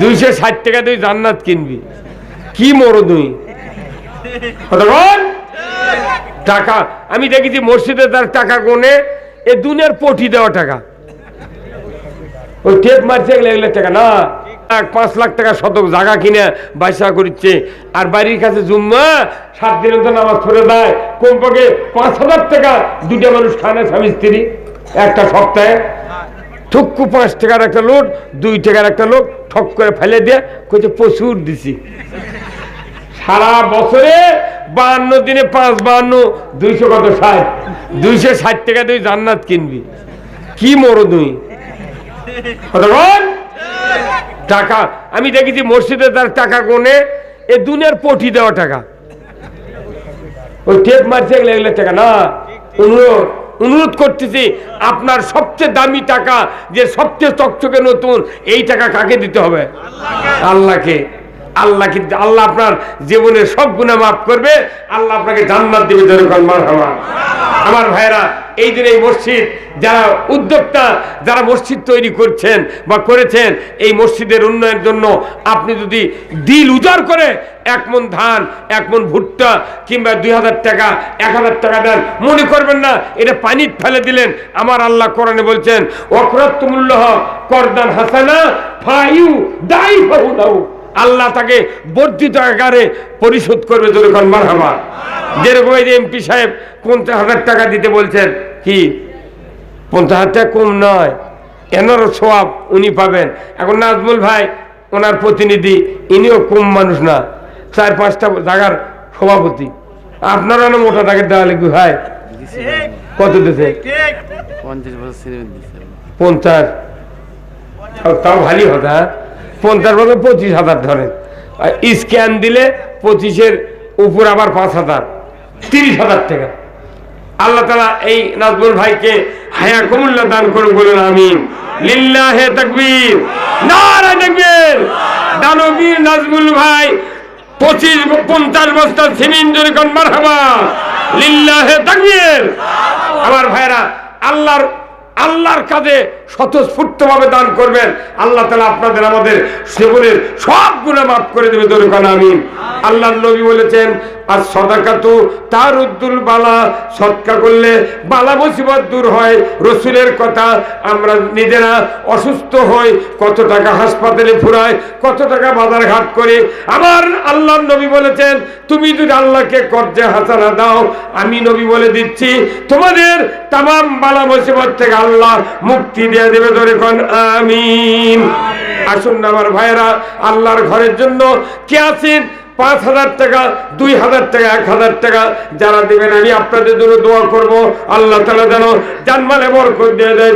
দুইশো ষাট টাকা তুই জান্নাত কিনবি। কি মরো তুই? টাকা। আমি দেখেছি মসজিদে তার টাকা কোনে এ দুনিয়ার পটি দেওয়া টাকা। ওই টেপ মারছে এগুলো এগুলো টাকা না। এক পাঁচ লাখ টাকা শতক জায়গা কিনে বাইসা করছে আর বাড়ির কাছে জুম্মা, সাত দিনের তো নামাজ পড়ে দেয় কমপক্ষে পাঁচ হাজার টাকা দুটা মানুষ খায় না স্বামী স্ত্রী। একটা সপ্তাহে। ঠুক্কু পাঁচ টাকার একটা লোড দুই টাকার একটা লোক ঠক করে ফেলে দিয়ে কইছে প্রচুর দিছি। সারা বছরে বাহান্ন দিনে পাঁচ বাহান্ন দুইশো কত ষাট? দুইশো ষাট টাকা তুই জান্নাত কিনবি। কি মরো তুই? টাকা। আমি দেখেছি মসজিদে তার টাকা কোনে এ দুনিয়ার পটি দেওয়া টাকা। ওই টেপ মারছে, এগুলো এগুলো টাকা। না, অনুরোধ। অনুরোধ করতেছি, আপনার সবচেয়ে দামি টাকা, যে সবচেয়ে চকচকে নতুন, এই টাকা কাকে দিতে হবে? আল্লাহকে। আল্লাহ কিন্তু, আল্লাহ আপনার জীবনের সব গুণা মাফ করবে, আল্লাহ আপনাকে জান্নাত দেবে আমার ভাইরা এই দিন এই মসজিদ যারা উদ্যোক্তা, যারা মসজিদ তৈরি করছেন বা করেছেন, এই মসজিদের উন্নয়নের জন্য আপনি যদি দিল উজাড় করে এক মন ধান, এক মন ভুট্টা কিংবা দুই হাজার টাকা, এক হাজার টাকা দেন, মনে করবেন না, এটা পানির ফেলে দিলেন। আমার আল্লাহ কোরআনে বলছেন অকরাত্তমূল্য করদান হাসানা, ফাইউ দাই আল্লাহ তাকে বর্ধিত আকারে পরিশোধ করবে যেরকম যেরকম এই যে এমপি সাহেব পঞ্চাশ হাজার টাকা দিতে বলছেন কি? পঞ্চাশ হাজার টাকা কম নয়। এনারও সোয়াব উনি পাবেন। এখন নাজমুল ভাই ওনার প্রতিনিধি ইনিও কম মানুষ না। চার পাঁচটা জায়গার সভাপতি। আপনারা না মোটা টাকা দেওয়া লিখবি ভাই? কত দিতে পঞ্চাশ তাও- ভালোই হতো হ্যাঁ? পঞ্চাশ বছর পঁচিশ হাজার ধরেন। স্ক্যান দিলে পঁচিশের উপর আবার পাঁচ হাজার। তিরিশ হাজার টাকা। আল্লাহ তালা এই নাজমুল ভাইকে হায়া কুমুল্লা দান করুন, বলুন আমিন। লিল্লাহে তাকবীর, নারায় তাকবীর। দানবীর নাজমুল ভাই, পঁচিশ পঞ্চাশ বস্তা সিমেন্ট কোন মারহাবা। লিল্লাহে তাকবীর। আমার ভাইরা, আল্লাহর আল্লাহর কাজে স্বতঃস্ফূর্তভাবে দান করবেন। আল্লাহ তালা আপনাদের আমাদের জীবনের সব গুণা মাফ করে দেবে দরকার আমিন। আল্লাহ নবী বলেছেন, আর সদাকাতু তার উদ্দুল বালা। সৎকা করলে বালা মুসিবত দূর হয়। রসুলের কথা আমরা নিজেরা অসুস্থ হই, কত টাকা হাসপাতালে ফুরাই, কত টাকা বাজার ঘাট করে। আমার আল্লাহ নবী বলেছেন, তুমি যদি আল্লাহকে কর্জে হাসানা দাও, আমি নবী বলে দিচ্ছি, তোমাদের তাম বালা মুসিবত থেকে আল্লাহ মুক্তি দিয়ে দেবে করে কন, আমিন। আসুন আমার ভাইয়েরা, আল্লাহর ঘরের জন্য কে আছেন? পাঁচ হাজার টাকা, দুই হাজার টাকা, এক হাজার টাকা যারা দেবেন, আমি আপনাদের জন্য দোয়া করব। আল্লাহ তালা যেন জানমালে বরকত দিয়ে দেয়